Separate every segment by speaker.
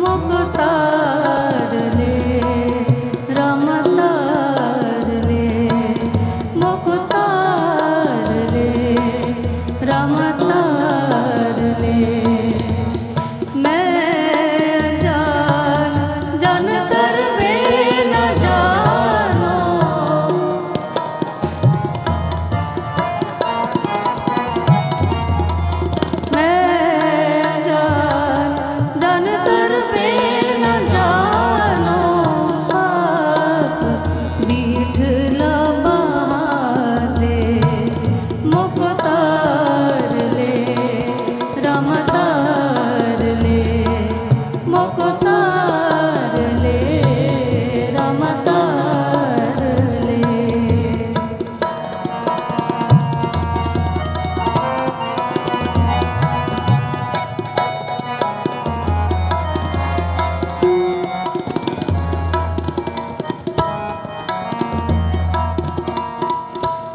Speaker 1: মুক্তা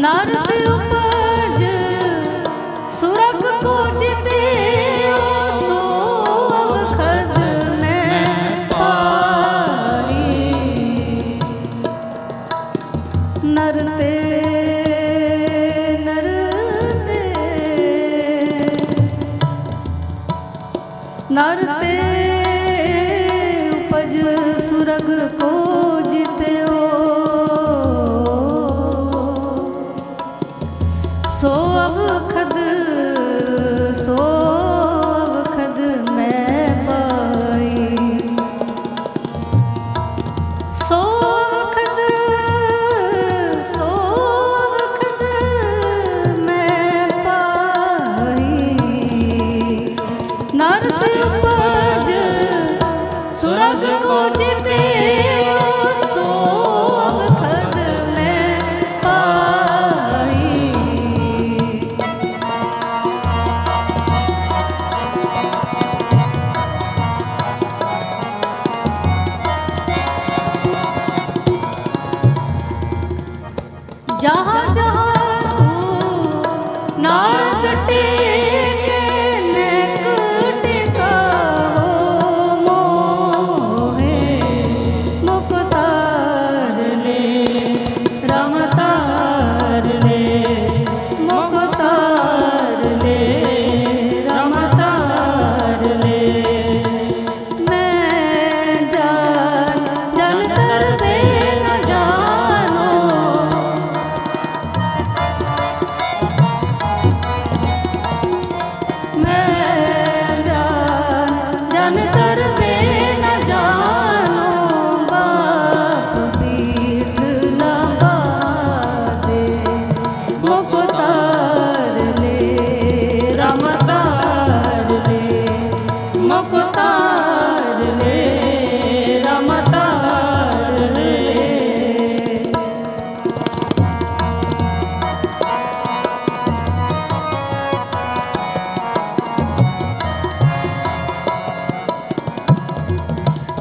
Speaker 1: ਨਰਕ ਉਪਜ ਸੁਰਗ ਕੋ ਜਿਤੇ ਨਰ ਤੇ ਉਪਜ ਸੁਰਗ ਕੋ ਸੋ ਅਬ ਖਦ ਸੋ 然后就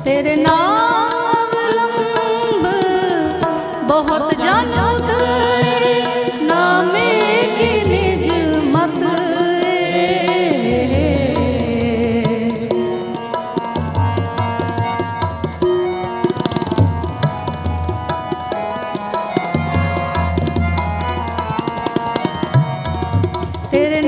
Speaker 1: ਤੇਰੇ ਨਾਮ ਵਿਲੰਬ ਬਹੁਤ ਜਾਣਤ ਨਾਮੇ ਕੀ ਨਿਜ ਮਤ ਤੇਰੇ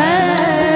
Speaker 1: Bye.